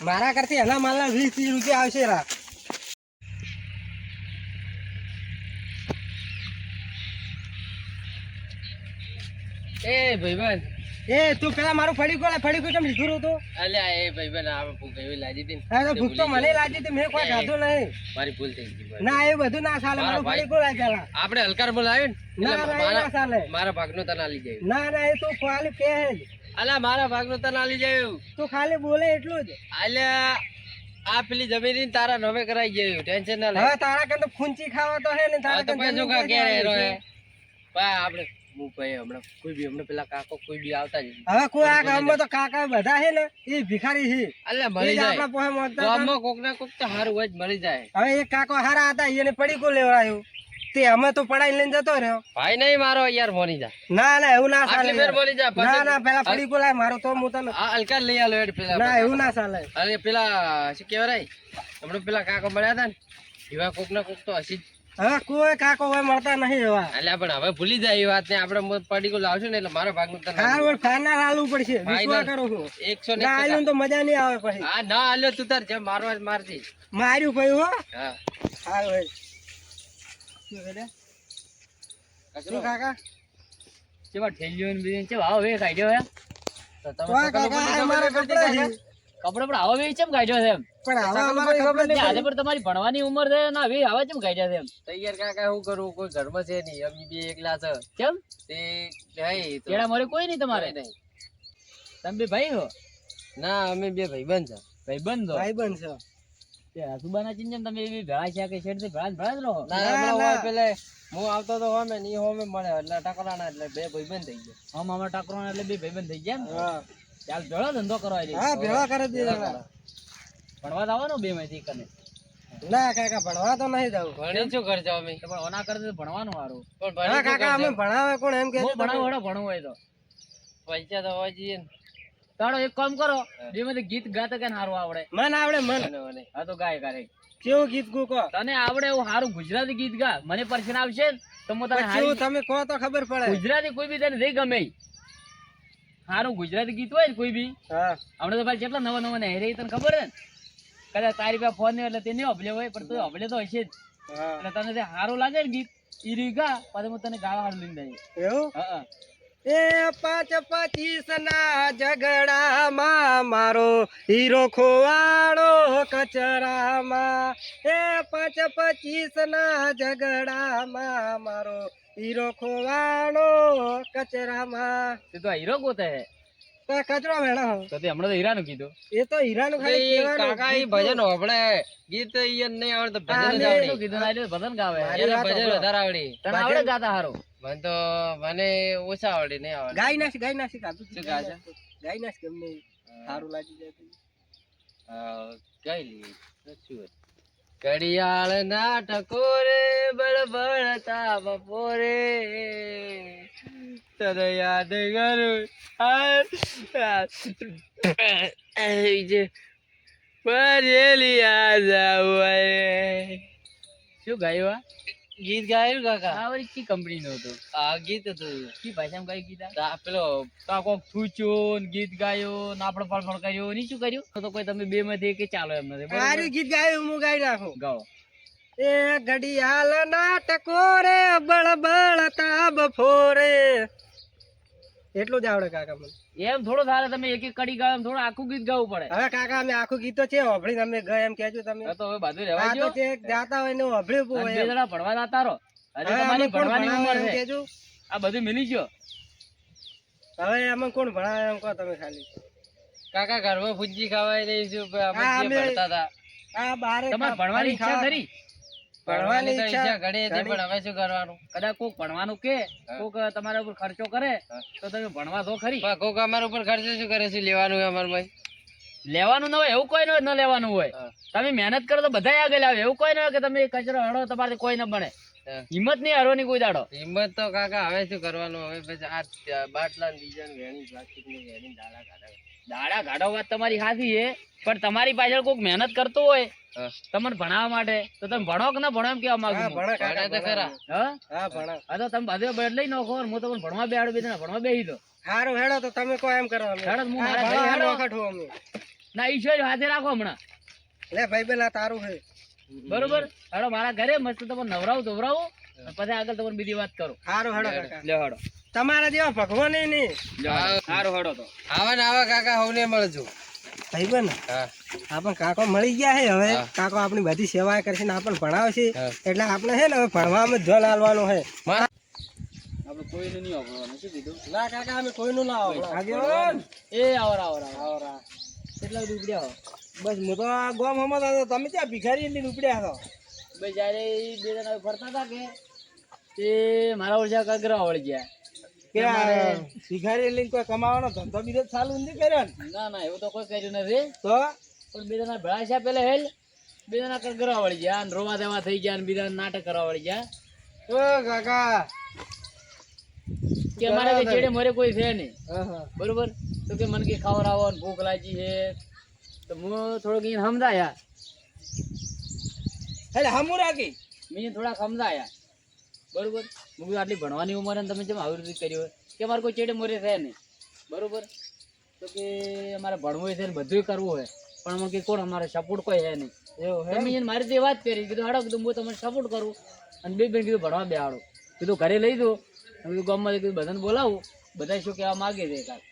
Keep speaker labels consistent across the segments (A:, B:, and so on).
A: મારા કરતી એના માલના વીસ ત્રીસ રૂપિયા આવશે રા.
B: એ ભાઈબંધ.
A: એ તું પેલા મારું ફળી કોલે ફળી કોઈ કેમ લીધું હતું
B: અલ્યા એ ભાઈબંધ આ ભૂખ એવી લાજી હતી
A: તો ભૂખ તો મને
B: લાજી
A: લાગી હતી મેં કોઈ ખાધું નહીં.
B: મારી ભૂલ થઈ ગઈ
A: ના એ બધું ના ચાલે
B: મારું
A: ફળી કોલા ચાલે
B: આપણે હલકાર બોલાવ્યું ને?
A: ના ના ના
B: મારા
A: ચાલે.
B: મારા ભાગનો તને આલી જાય.
A: ના ના એ તું ખાલી કહે જ
B: અલ્યા મારા ભાગનું તને આલી જાય.
A: તું ખાલી બોલે એટલું જ.
B: અલ્યા આ પેલી જમીન તારા નવે કરાઈ ગયું ટેન્શન ના લે.
A: હવે તારા કંદ તો ખૂંચી ખાવા તો હે ને તારા
B: તો
A: જમીન
B: કા
A: કોઈ
B: કે રે
A: રોય
B: રે. આપણે હું ભાઈ હમણાં કોઈ બી હમણાં પેલા કાકો કોઈ બી આવતા જ
A: હવે કોઈ આ ગામમાં તો કાકા બધા છે ને એ ભિખારી છે એટલે
B: મળી જાય.
A: આપણા પોહે મોતા.
B: ગામમાં કોક ના કોક તો હારું હોય જ મળી જાય.
A: હવે એક કાકો હારા હતા એને પડી કો લેવડાયું. તે અમે તો પડાઈ લઈને જતો રહ્યો.
B: ભાઈ નહીં મારો યાર મોની જા.
A: ના ના એવું ના ચાલે.
B: ફેર. મોની જા
A: ના ના પેલા ફડી લાય મારો તો હું તને
B: આ હલકાર લઈ આલો હેડ પેલા
A: ના એવું ના ચાલે.
B: અરે પેલા શું કહેવાય? હમણાં પેલા કાકો મળ્યા હતા ને એવા કોક ના કોક તો હસી જ.
A: હવે કોઈ કાકો હવે મળતા નહીં એવા.
B: એટલે પણ હવે ભૂલી જાય એ વાત ને આપણે પડીકું લાવશું ને એટલે મારો ભાગનું તને
A: હા વળ ફાઈનલ હાલવું પડશે. વિશ્વાસ કરો છો.
B: છું એકસો ના
A: હાલ્યો તો મજા નહીં આવે પછી.
B: હા ના હાલ્યો તું તાર જેમ મારવા જ મારજી.
A: માર્યું ભાઈ હો.
B: હા.
A: હા ભાઈ શું કાકા?
B: કેવા ઠેલીઓ ને બીજી કેવા આવો વે કાઢ્યો હે? તો તમે
A: વાહ, કાકા આ અમારા કપડાં છે.
C: કપડે પણ આવો વે ચમ કાઢ્યો છે એમ?
A: પણ હવે અમારે ખબર
C: ને આજે પણ તમારી ભણવાની ઉંમર છે ના વે આવા કેમ કાઢ્યા છે એમ?
B: તૈયાર કાકા શું કરું? કોઈ ઘરમાં છે નહીં. અમે બે એકલા છે.
C: કેમ?
B: તે તો
C: મોરે કોઈ નહીં તમારે?
B: નહીં.
C: તમે બે ભાઈ હો?
B: ના અમે બે ભાઈબંધ છે.
C: ભાઈ બંધ હો
A: ભાઈ બનશો
C: ચિંજમ તમે એવી ભેળા છે કે શેઠથી ભેળા ભેળા જ રહો.
B: ના
A: ના,
B: હમણાં
A: ના.
B: હોય પેલે હું આવતો તો હોમે ની હોમે મળે એટલે ટકરાના એટલે બે ભાઈબંધ થઈ ગયા.
C: આમ અમારા ટાકરો એટલે બે ભાઈ થઈ ગયા
A: હા.
C: ચાલ ભેળો ધંધો કરવા દે
A: હા ભેળા કરે દે
C: ભણવા તો આવવાનો બે માંથી કને?
A: ના કાકા ભણવા તો નહીં જવું
B: ભણી શું કરજો અમે?
C: પણ ઓના કરે ભણવાનું હારું
B: પણ
A: કાકા અમે ભણાવે કોણ? એમ કે
C: હું ભણાવું ભણવું હોય તો.
B: પૈસા તો હોય જોઈએ ને.
C: તારો એક કામ કરો જેમાં ગીત ગાતા કે સારું આવડે.
A: મન આવડે મન.
C: હા તો ગાય કરે
A: કેવું ગીત ગુ કો
C: તને આવડે એવું સારું ગુજરાતી ગીત ગા. મને પરસન આવશે તો હું તને
A: પછી તમે કહો તો ખબર પડે.
C: ગુજરાતી કોઈ બી તને નહીં ગમે. સારું ગુજરાતી ગીત હોય ને કોઈ બી.
A: હા.
C: હમણાં તો ભાઈ કેટલા નવા નવા ને હેરે તને ખબર ને? કદાચ તારી પાસે ફોન નહીં એટલે તે નહીં અભલે હોય પણ તું અભલે તો હશે જ. એટલે તને સારું લાગે ને ગીત ઈ રી ગા પછી હું તને ગાવા હારું લઈને દઈ
A: એવું?
C: હા.
A: એ પાંચ પચીસ ના ઝઘડામાં મારો હીરો ખોવાડો કચરામાં. એ પાંચ પચીસ ના ઝઘડામાં મારો હીરો ખોવાડો કચરામાં.
C: તે તો હીરો ગોતે હે?
A: કચરો વેણો.
C: તો તે હમણાં તો હીરાનું કીધું.
A: એ તો હીરાનું ખાલી
B: કાકા એ ભજન હોભળે. ગીત ઈ નહીં આવડે તો ભજન જ આવડે.
C: કીધું. ના ભજન ગાવે.
B: ભજન. વધારે આવડી.
C: તને આવડે ગાતા હારું?
B: મને તો મને ઓછા આવડે નહીં આવડે
A: ગાય નાશ ગાય નાશ કાપી
B: શું ગાય?
A: ગાય નાશ ગમે સારું લાગી જાય
B: ગાઈ લઈએ શું? ઘડિયાળ ના ટકોરે બળબળતા બપોરે તને યાદ કરું આ- આ જે પરેલી યાદ આવે
C: શું ગાયું આ?
B: ગીત ગાયું કાકા?
C: આ વળી કી કંપની નું હતું?
B: આ ગીત હતું.
C: કી ભાષામાં ગાયું ગીત આ?
B: પેલો
C: કા કોક થૂચ્યો ને ગીત ગાયો ને આપણે ફળફળ કર્યો ની શું કર્યું? તો કોઈ તમે બે માંથી એક ચાલો એમ નથી. બરોબર?
A: ગીત ગાયું હું ગાઈ નાખું.
C: ગાઓ.
A: એ ઘડિયાળ ના ટકોરે બળબળતા બફોરે. એટલું જ આવડે કાકા મને.
C: એમ થોડો થાય તમે એક એક કડી ગાવ એમ થોડું આખું ગીત ગાવું પડે.
A: હવે કાકા અમે આખું ગીત તો છે હોભળી અમે ગયા એમ કહેજો તમે.
C: તો હવે બધું રહેવા દો
A: છે જાતા હોય ને
C: હોભળી
A: હોય
C: બે જણા ભણવા જતા રહો.
A: અરે
C: તમારી ભણવાની ઉંમર છે.
A: કહેજો.
C: આ બધું મિલી ગયો.
A: હવે અમે કોણ ભણાવે એમ કહો તમે ખાલી.
B: કાકા ઘરમાં ભુજી ખાવાય નહીં શું અમે
A: હા,
B: જે
A: અમે-
B: ભણતા હતા.
A: આ બારે
C: તમારે ભણવાની ઈચ્છા ખરી?
A: ભણવાની
B: તો
A: ઈચ્છા
B: ઈચ્છા હતી પણ હવે શું કરવાનું?
C: કદાચ કોક ભણવાનું કે કોક તમારા ઉપર ખર્ચો કરે તો તમે ભણવા દો ખરી.
B: કોક અમારા ઉપર ખર્ચો શું કરે? છે લેવાનું અમારા ભાઈ?
C: લેવાનું ન હોય એવું કોઈ ન લેવાનું હોય. તમે મહેનત કરો તો બધા આગળ આવે એવું કોઈ ન હોય કે તમે કચરો હળો તમારે કોઈ ન બને. હિંમત નહીં હરવાની કોઈ દાડો.
B: હિંમત તો કાકા હવે શું કરવાનું? હવે પછી આ બાટલા બીજા વેણી પ્લાસ્ટિકની વેણી દાડા કાઢા.
C: દાડા ગાડો વાત તમારી સાચી છે. પણ તમારી પાછળ કોઈક મહેનત કરતો હોય તમને ભણાવવા માટે તો તમે ભણો કે ના ભણો એમ કેવા માંગુ
A: હા. ભણા
B: તો ખરા.
C: હા?
A: હા
C: હા તો તમે બધે બદલાઈ નાખો હું તમને ભણવા બેહાડું બે જણા ભણવા બેહી દો
A: સારું હેડો તો તમે કહો એમ કરો
C: હેડો હું મારા હેડો.
A: નોખટ અમે.
C: ના ઈશ્વર હાથે રાખો હમણાં.
A: લે ભાઈ બેન તારું છે.
C: બરોબર? હેડો મારા ઘરે મસ્ત તમને નવરાવું ધોવરાવું. પછી આગળ તમને બીજી વાત કરું.
A: હારો હડો કાકા.
C: લ્યો હેડો
A: તમારા જેવા ભગવાન નહીં.
C: હારો હડો તો.
B: આવા ને આવા કાકા હવને મળજો.
A: થઈ બેન
B: હા.
A: આપણ કાકો મળી ગયા છે હવે. કાકો આપણી બધી સેવા કરશે ને આપણને ભણાવશે. એટલે આપણે છે ને હવે ભણવામાં જ ધ્યાન આલવાનું છે.
C: આપણે કોઈનું નહીં વાપરવાનું શું કીધું?
A: ના કાકા અમે કોઈનું ના આગેવાન
C: એ આવરા આવર આવર. કેટલા
A: બસ હું તો આ ગોમ હમત હતો તમે ત્યાં ભિખારી લઈને ઉપડ્યા છો
C: ભાઈ જ્યારે ઈ બે જણા ફરતા હતા કે તે મારા ઓળખ્યા કગરા વળી ગયા.
A: કે ભિખારી લઈને કોઈ કમાવાનો ધંધો બીજો ચાલુ નથી કર્યો ના?
C: ના એવું તો કોઈ કર્યું નથી.
A: તો?
C: પણ બે જણા ભેળા છે પેલા હેલ બે જણા કગરા વળી ગયા અને રોવા દેવા થઈ ગયા અને બીજા નાટક કરવા વળી ગયા.
A: ઓ કાકા
C: કે અમારે કે મરે કોઈ છે નહીં. બરોબર? તો કે મને કે ખવડાવો ભૂખ લાગી છે. તો હું થોડોક અહીંયા સમજાયા.
A: એટલે હમું રાખી.
C: મેં થોડા સમજાયા. બરોબર? હું આટલી ભણવાની ઉંમર તમે જેમ આવી રીતે કર્યું હોય કે અમારે કોઈ ચેડે મોરે થાય નહીં. બરોબર? તો કે અમારે ભણવું છે ને બધું કરવું હોય પણ અમે કે કોણ અમારે સપોર્ટ કોઈ છે નહીં.
A: એવું હે?
C: મારી રીતે વાત કરી કીધું હાડો કીધું હું તમને સપોર્ટ કરું. અને બે બેન કીધું ભણવા બેહાડો. કીધું ઘરે લઈ દો કીધું ગામમાં કીધું બધાને બોલાવું. બધા શું કહેવા માગે છે કાલ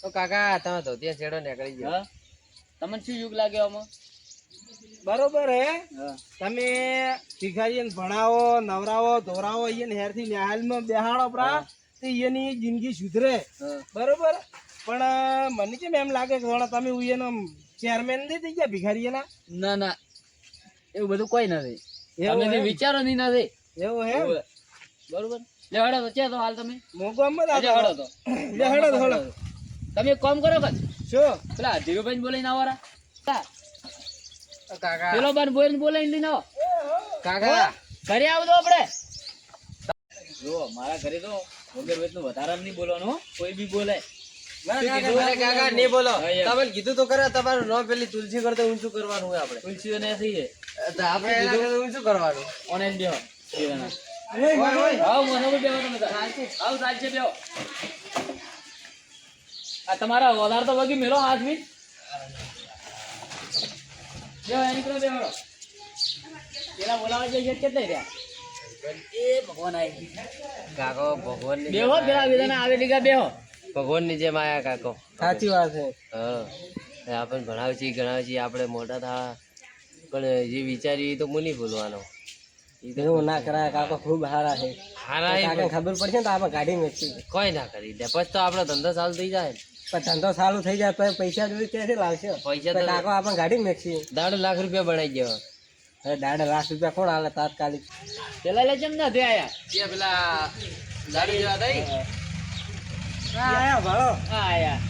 B: તો કાકા તમે ધોતિયા છેડો નીકળી ગયો.
C: તમને શું યુગ લાગે આમાં?
A: બરોબર હે? તમે ભિખારીને ભણાવો નવરાવો ધોરાવો એને હેરથી નિહાલમાં બેહાડો પ્રા તો એની જિંદગી સુધરે. બરોબર? પણ મને કેમ એમ લાગે કે તમે એનો ચેરમેન નહીં થઈ ગયા ભિખારી એના
C: ના ના. એવું બધું કોઈ નથી
A: એવું?
C: વિચારો નહીં નથી
A: એવું હે
C: બરોબર? લે તો છે તો હાલ તમે.
A: મોગો અમ
C: આજે હળો તો.
A: લે તો
C: તમે કામ કરો કદ
A: શું?
C: પેલા ધીરુભાઈ બોલાઈને
B: કાકા
C: પેલો બાર બોલાઈને બોલાઈને લઈને આવો.
B: કાકા.
C: ઘરે આવો તો આપણે. જો મારા ઘરે તો વગર વેતનું વધારે નહીં બોલવાનું કોઈ બી બોલે.
B: કાકા નહીં બોલો. તમે કીધું તો ખરા તમારું નામ પેલી તુલસી કરતા ઊંચું કરવાનું હોય આપણે.
C: તુલસી ને થઈ
B: આપણે ઊંચું કરવાનું.
C: ઓનલાઈન બેહો. આવો મને બેહો તમે બેહો. આ તમારા વધાર તો વગી મેલો હાથ મી બેહો એની કરો પેલા બોલાવા જઈએ છે રહ્યા? એ ભગવાન
B: કાકો
C: બેહો પેલા બેદાના આવે લીગા બેહો
B: ભગવાનની જેમ આયા કાકો.
A: સાચી વાત છે.
B: હા. એ આપણને ભણાવે છે ગણાવે છે આપણે મોટા થા પણ જે વિચારી એ તો મુની ભૂલવાનો. ઈ તો
A: એવું ના કરાય કાકો ખૂબ હારા છે.
B: હારા
A: ખબર પડશે ને તો આપણે ગાડી વેચી
B: કોઈ ના કરી દે. પછી તો આપણો ધંધો ચાલુ થઈ જાય ને.
A: પણ ધંધો સારું થઈ જાય તો પૈસા જોઈ ક્યાંથી લાવશે?
B: પૈસા
A: તો કાકો આપણે ગાડી મેકશી.
B: દાડ લાખ રૂપિયા બનાવી ગયો.
A: અરે દાડા લાખ રૂપિયા કોણ હાલે તાત્કાલિક?
C: પેલા લે જેમ નથી આયા.
B: ત્યાં પેલા ગાડી જવા દઈ.
A: આયા ભાળો
C: હા આયા.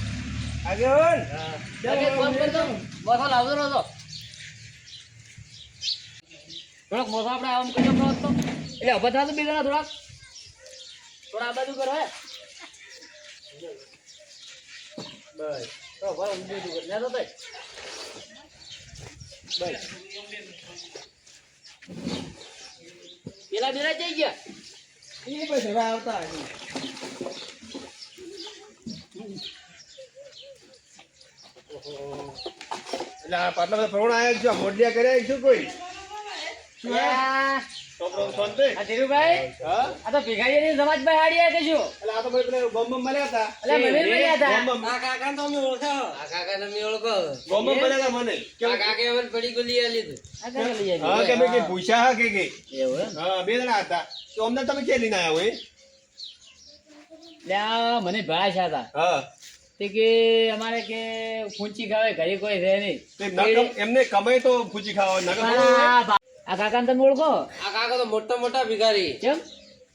A: આગેવાન.
C: તમે ફોન કરજો. મોસો લાવતો રહો તો થોડોક મોસો આપણે આમ કરજો તો. એટલે થા તો બે થોડાક. થોડા આ બાજુ કરો હે. બસ તો ભાઈ ઊંધું. તો ભાઈ બસ પેલા બેલા જઈ ગયા
A: એ બસ હવે આવતા.
D: એટલે પાટલા બધા પ્રવણ આવ્યા છો મોઢિયા કર્યા શું કોઈ
C: આ
D: શાંતિ
C: આ ધીરુભાઈ?
D: હા?
C: આ તો ભેગાડીની સમાજભાઈ હાડી કે શું?
D: એટલે આ તો ભાઈ પેલા ગોમમાં મળ્યા હતા.
C: એટલે મને મળ્યા હતા.
D: ગોમમાં
A: આ કાકાને તો અમે ઓળખાવો.
B: આ કાકા તમે ઓળખો?
D: ગોમમાં મળ્યા હતા મને.
B: આ કાકે અમને પડી ગોલી આ લીધું
C: આ કાકા લઈ આવી.
D: હા કે મેં કઈ પૂછ્યા હા કે કઈ
C: એવું
D: હા બે જણા હતા. તો અમને તમે ક્યાં લઈને આવ્યા હોય?
C: મને ભાષા હતા.
D: હા.
C: કે અમારે કે ફૂંચી ખાવે ઘરે કોઈ રહે નહીં.
D: એમને કમાય તો ફૂંચી ખાવા
C: આ કાકા તમે ઓળખો?
B: આ કાકા તો મોટા મોટા ભિખારી.
C: કેમ?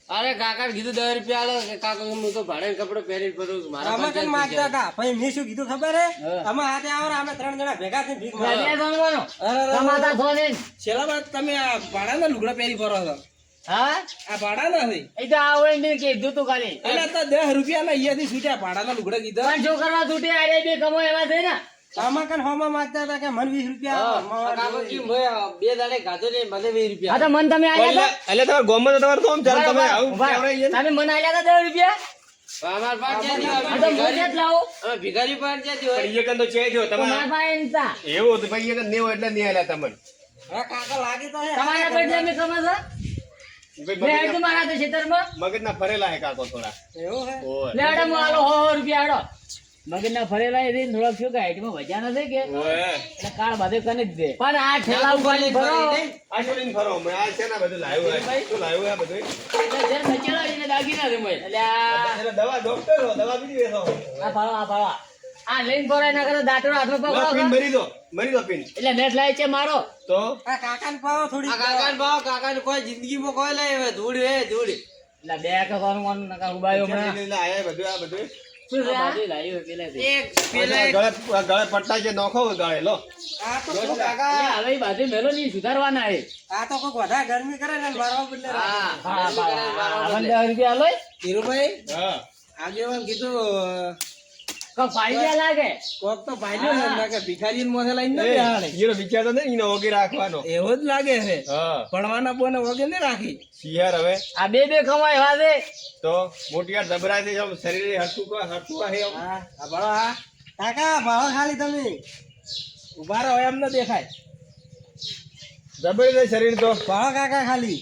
B: અરે કાકા કીધું દસ રૂપિયા આલો કાકા હું તો ભાડે કપડો પહેરી ફરું મારા
A: અમે કેમ માંગતા હતા? પછી મેં શું કીધું ખબર હે. અમે હાથે આવો ને અમે ત્રણ જણા ભેગા થઈ ભીખ
C: ના,
A: માંગવા.
C: બે
A: અરે, અરે,
C: કમાતા છો ને.
A: છેલ્લા બાદ તમે આ ભાડાના લુગડા પહેરી ફરો છો.
C: હા?
A: આ ભાડાના છે.
C: એ તો આવડે ને કીધું તું ખાલી.
A: એટલે તો દસ રૂપિયા અહીંયાથી છૂટ્યા ભાડાના લુગડા કીધા.
C: પણ શું કરવા છૂટી આ રે બે કમો એવા થઈ ને.
A: કન હોમાં માંગતા હતા કે મને વીસ રૂપિયા
B: હા,
A: આપો. મારા
B: કાકો
A: જોડે.
B: કીધું, મેં બે દાડે ગાધો ને મને વીસ
C: હા તો મન તમે આલ્યા
D: એટલે એટલે તમારા ગોમમાં તો તમારે કોમ ચાલે તમે આવું
C: ઊભા.
D: કેવડાવીએ ને?
C: તમે મને આલ્યા હતા દસ રૂપિયા
B: અમાર પાડ જ્યાંથી હોય,
C: આ તો મોજે જ લાવો
B: અમે ભિખારી પાડ જ્યાંથી હોય.
D: પણ એકન તો છે જો
C: તો મારા પાસે એમ તા.
D: એવું હતું ભાઈ એકન નહીં એટલે નહીં આલ્યા તમને
A: હવે કાકા લાગી તો હે.
C: તમારા પેટે અમે સમજ
D: ભાઈ
C: લે
D: મગજના-
C: હેડ તું મારા તો ખેતરમાં
D: મગજના ફરેલા હે કાકો થોડા
A: એવું હે
C: આલો રૂપિયા હેડો મગજના ફરેલા એ રહીને થોડાક શું કે હાઈટમાં વજ્યા નથી કે? એટલે કાળ બધે કને જ દે. પણ આ ઠેલા ઉપાડી ભરો
D: આ શું લઈને ફરો. હમણાં? આ છે ને બધું લાવ્યું હે? શું લાવ્યું હે બધું?
C: એટલે જેને બચેલો હોય એને દાગીના દે મોય. એટલે આ
D: દવા ડોક્ટર હો, દવા બીજી વેચો.
C: આ ફાળો આ ફાળો. આ લઈને ફરો એના કરતા દાંતડો હાથમાં પકડો.
D: પીન ભરી દો. મરી દો પીન.
C: એટલે નેટ લાય છે મારો.
D: તો?
A: આ કાકાને પાવો થોડી
B: આ કાકાને ભાવ કાકાને કોઈ જિંદગીમાં કોઈ લઈ હવે ધૂળ હે ધૂળ.
C: એટલે બે કસવાનું મન નકા ઉબાયો હમણાં.
D: એટલે આયા બધું આ બધું.
C: સુધારવાના એ
A: આ તો કોઈક વધારે ગરમી કરે ને મારવા બદલે
B: હા
C: રૂપિયા આલોય?
A: ધીરુભાઈ? આગેવાન કીધું
C: કોક ફાયદા લાગે.
A: કોક તો ને ના લઈને ન
D: વિચાર તો નહીં રાખવાનો.
A: એવો જ લાગે છે.
D: હા.
A: ભણવાના બોને વગે નહીં રાખી.
D: શિયાર હવે.
C: આ બે બે કમાય વાદે
D: તો મોટિયાર જબરા છે આમ શરીરે હરતું કા હરતું આ હે
A: ભણો હા. કાકા ભાળો ખાલી તમે. ઊભા રહો એમ ન દેખાય.
D: જબરી છે શરીર તો.
A: ભાળો કાકા ખાલી.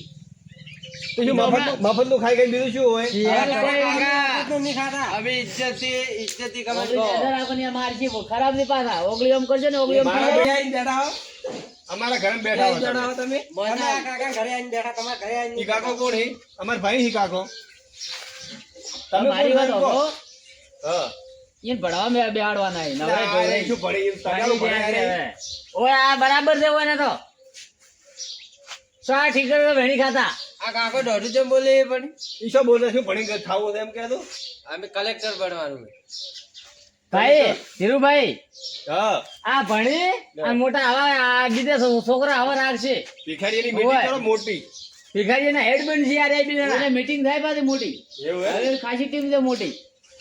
D: તો શું મફત મફતનું ખાઈ ખાઈ બીજું શું હોય?
A: હવે
B: કાકા.
A: તો નહીં ખાતા
B: અમે ઇજ્જતથી ઇજ્જતથી કમાઈ
C: ઓગળી આપણને મારશે, ખરાબ નહીં પાછા. ઓગળી આમ કરજો ને ઓગળી આમ
D: મારા
A: બેઠા હો.
D: અમારા ઘરે બેઠા
A: હો
D: તમે.
A: તમે. તમે કાકા ઘરે આવીને બેઠા તમારા ઘરે આવીને
D: ઈ કાકો કોણ હે? અમાર ભાઈ હી કાકો. તમે
C: મારી વાત
D: કાકો?
C: હોભળો.
D: હા.
C: એને ભણવા મેં બેહાડવાના
D: આ શું ભણી.
C: ઓય બરાબર છે ઓય ને તો. સા ઠીક કરે ખાતા.
B: આ કાકો દોઢું જેમ બોલે એ પણ.
D: ઈ શું બોલે? શું ભણી છે એમ કહેતો
B: અમે કલેક્ટર બનવાનું
C: ભાઈ ધીરુભાઈ
D: હા.
C: આ ભણી આ મોટા આવા આ ગીતે છોકરા આવા રાખશે.
D: ભિખારીની મીટિંગ કરો મોટી.
C: ભિખારીના હેડ બનશે યાર એ બી મીટિંગ થાય પાછી મોટી.
D: એવું
C: ખાસી ટીમ છે મોટી?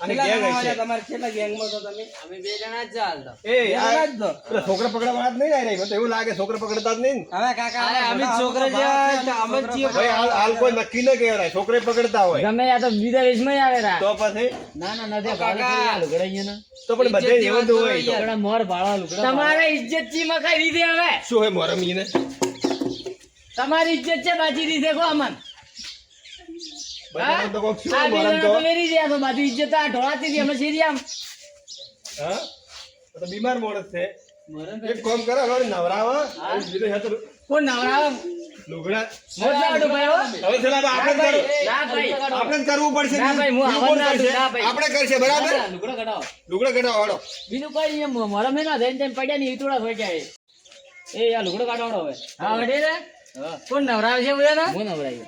D: અને
A: કેટલા
D: ગેંગ હશે
A: તમારે? કેટલા ગેંગમાં છો તમે?
B: અમે બે જણા જ ચાલતા
D: એ આ
A: જ તો.
D: પેલા છોકરા પકડવા વાળા જ નહીં આઈ તો એવું લાગે છોકરા પકડતા જ નહીં
A: હવે કાકા
B: અરે અમે છોકરા
A: આવો તો
B: જેવા
A: ભાવ છે,
B: અમે જ છીએ.
D: ભાઈ હાલ હાલ કોઈ નક્કી ન કહેવાય છોકરે પકડતા હોય.
C: ગમે યા તો બીજા વેશમાં આવે રા
D: તો પછી?
C: ના ના નથી
B: કાકા.
C: લુગડા અહીંયા
D: તો પણ બધે એવું જ હોય.
C: લુગડા મોર ભાળા લુગડા તમારે ઇજ્જત ચી મખાઈ દીધી હવે
D: શું હે મોરમ
C: તમારી ઇજ્જત છે બાજી દીધે કો અમન?
D: બીમાર માણસ છે. એક કામ કરો નવરાવા. લુગડા. આપણે કરવું.
C: ના
D: પડશે
C: ના?
D: આપણે કરશે બરાબર?
C: ના, લુગડા કઢાવો.
D: વાળો
C: બીજું કઈ નહીં મોરમ ના થઈને તેમ પડ્યા નહીં ઈટોડા થઈ જાય એ. લુગડો કાઢવાનો હવે. હા કોણ નવરાવ છે હું નવરાયું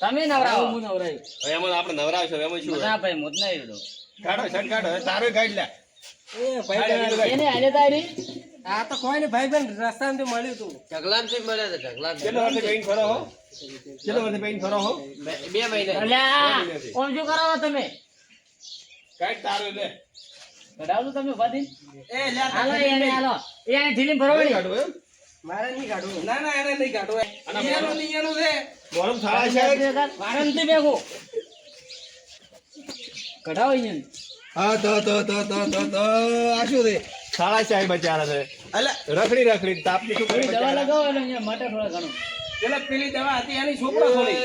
C: તમે નવરાવો. હું નવરાયું.
D: હવે એમાં આપણે નવરાવશો એમાં શું
C: ના ભાઈ મોત નહીં એડો
D: કાઢો શટ કાઢો તારે કાઢ લે.
A: એ ભાઈ
C: એને આલે તારી?
A: આ તો કોઈ ને ભાઈ બેન રસ્તામાં મળ્યું તું.
B: ઢગલામથી મળે છે ઢગલામથી.
D: કેટલો વર્ષે પેઈન ફરો હો? કેટલો વર્ષે પેઈન ફરો હો?
B: બે- મહિના.
C: અલ્યા કોણ શું કરાવો તમે?
D: કાઢ તારો લે.
C: કઢાવજો તમે ઊભા થઈને
A: એ લે
C: હાલો એને હાલો. એને ઢીલી ભરવાડી
D: કાઢો એમ?
A: મારે નહીં કાઢવું. ના ના એને નહીં કાઢવું. એનું નહીં છે.
D: મોરમ થાળા છે.
C: વારંતી ભેગો કઢાવો અહીંયા.
D: હા તો તો તો તો તો તો. આ શું છે? થાળા ચાય બચારા છે.
A: અલે.
D: રખડી રખડી તાપની શું કરે
C: દવા લગાવો એટલે અહીંયા માટે થોડા ઘણું.
A: પેલા પેલી દવા હતી એની છોકરો થોડી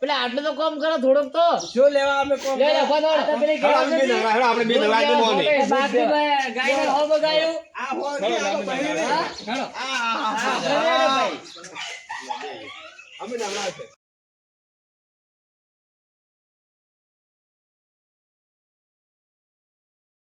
C: પેલા આટલું તો કામ કરો થોડુંક તો.
A: શું લેવા અમે કોમ
C: લે પેલી
D: આપણે બે મોને.
C: હો બગાયું.
A: આ આ આ,
D: અમે નવરા છે.